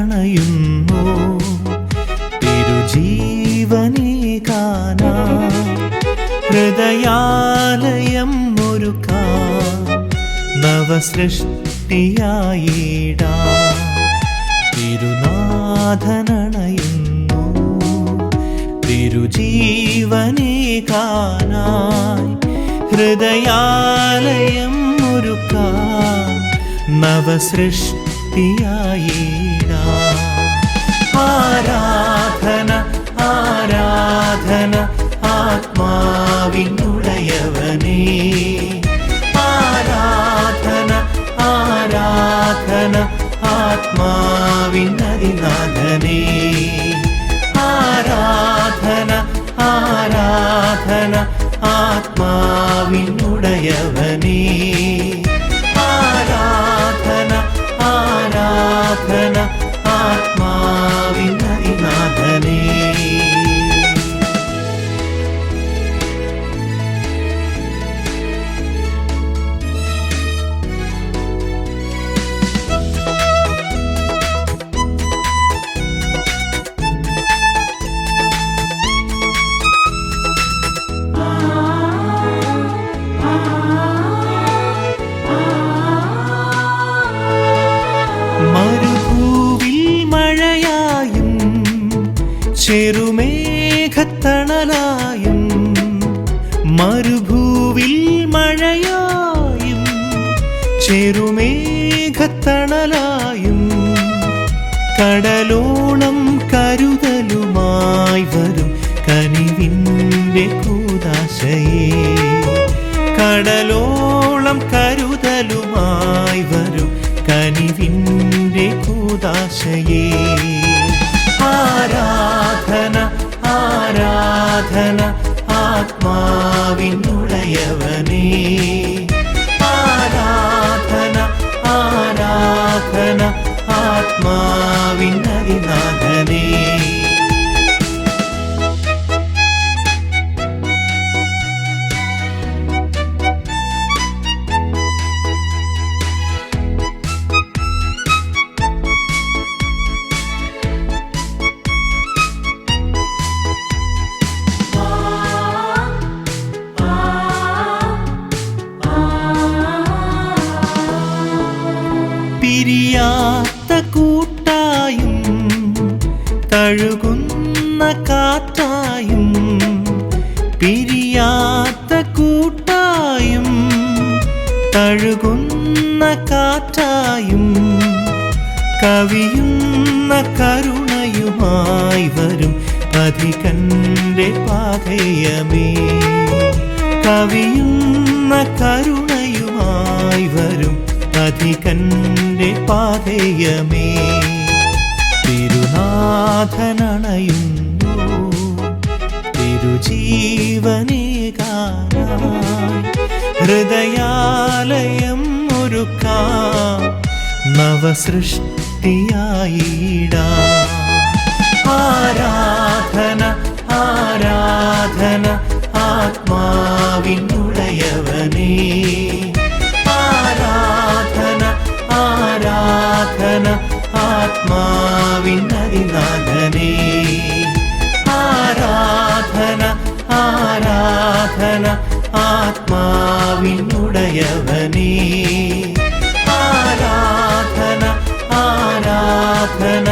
അണയുന്നു തിരുജീവനി കാണാ ഹൃദയാലയം ഒരുക്കാ നവസൃഷ്ടിയായിടാ. തിരുനാഥനണയുന്നു. തിരുജീവനെ കാണായി ഹൃദയാലയം ഒരുക്കാ നവസൃഷ്ടിയായി. ആത്മാവിനുടയവനേ ചെറുമേഘത്തണലായും മരുഭൂവിൽ മഴയായും ചെറുമേഘത്തണലായും കടലോളം കരുതലുമായി വരും കനിവിന്റെ കൂതാശയേ. കടലോളം കരുതലുമായി വരും കനിവിന്റെ കൂതാശയേ. ആത്മാവിനുടയവനേ ആരാധന ആരാധന ആത്മാവിനതിനാഥനേ പിരിയാത്ത തഴുകുന്ന കാറ്റായും പിരിയാത്ത കൂട്ടായും തഴുകുന്ന കാറ്റായും കവിയുന്ന കരുണയുമായി വരും അധികന്റെ പാതയമേ. കവിയുന്ന കരുണയുമായി വരും അധികന്റെ പാതയമേ. തിരുനാഥനണയുന്നു തിരുജീവനേ കാണാൻ ഹൃദയാലയം ഒരുക്കാം. നവസൃഷ്ടിയായിടാ. ആരാധന ആരാധന ആത്മാവിനുടയവനേ. ആരാധന ആരാധന ആത്മാവിനതിനാഥനേ ആത്മാവിനുടയവനേ ആരാധന ആരാധന